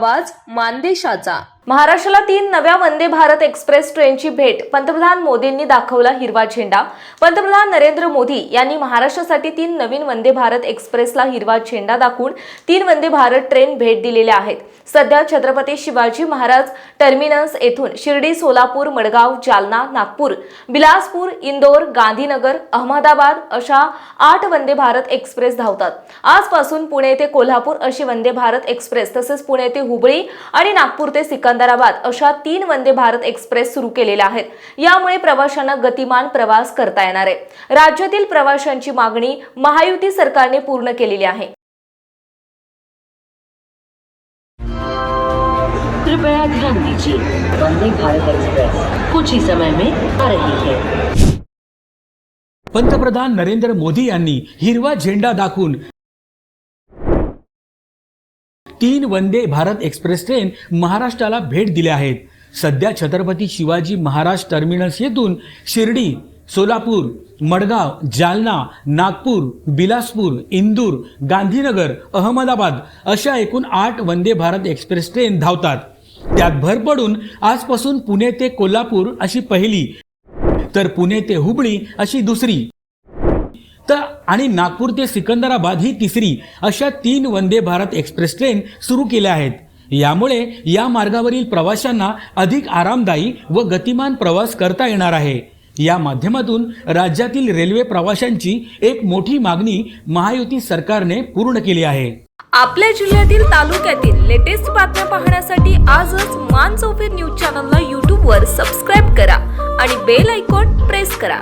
आवाज मानदेशाचा. महाराष्ट्राला तीन नव्या वंदे भारत एक्सप्रेस ट्रेनची भेट पंतप्रधान मोदींनी दाखवला हिरवा झेंडा. पंतप्रधान नरेंद्र मोदी यांनी महाराष्ट्रासाठी तीन नवीन वंदे भारत एक्सप्रेसला हिरवा झेंडा दाखवून तीन वंदे भारत ट्रेन भेट दिलेल्या आहेत. सध्या छत्रपती शिवाजी महाराज टर्मिनस येथून शिर्डी सोलापूर मडगाव जालना नागपूर बिलासपूर इंदोर गांधीनगर अहमदाबाद अशा आठ वंदे भारत एक्सप्रेस धावतात. आजपासून पुणे ते कोल्हापूर अशी वंदे भारत एक्सप्रेस तसेच पुणे ते हुबळी आणि नागपूर ते सिकंदराबाद अशा तीन वंदे भारत एक्सप्रेस सुरू केलेल्या आहेत. यामुळे प्रवाशांना गतिमान प्रवास करता येणार आहे. राज्यातील प्रवाशांची मागणी महायुती सरकारने पूर्ण केलेली आहे. कृपया ध्यान दीजिए वंदे भारत एक्सप्रेस कुछ ही समय में आ रही है। पंतप्रधान नरेंद्र मोदी यांनी हिरवा झेंडा दाखवून तीन वंदे भारत एक्सप्रेस ट्रेन महाराष्ट्राला भेट दिल्या आहेत. सध्या छत्रपती शिवाजी महाराज टर्मिनस येथून शिर्डी सोलापूर मडगाव जालना नागपूर बिलासपूर इंदूर गांधीनगर अहमदाबाद अशा एकूण आठ वंदे भारत एक्सप्रेस ट्रेन धावतात. त्यात भर पडून आजपासून पुणे ते कोल्हापूर अशी पहिली तर पुणे ते हुबळी अशी दुसरी. तर आणि नागपूर ते सिकंदराबाद ही तिसरी अशा तीन वंदे भारत एक्सप्रेस ट्रेन सुरू केल्या आहेत. यामुळे या मार्गावरील प्रवाशांना अधिक आरामदायी व गतिमान प्रवास करता येणार आहे. या माध्यमातून राज्यातील रेल्वे प्रवाशांची एक मोठी मागणी महायुती सरकारने पूर्ण केली आहे. आपल्या जिल्ह्यातील तालुक्यातील लेटेस्ट बातम्या पाहण्यासाठी आजच मान चौफेर न्यूज चॅनलला यूट्यूबवर सबस्क्राईब करा आणि बेल आयकॉन प्रेस करा.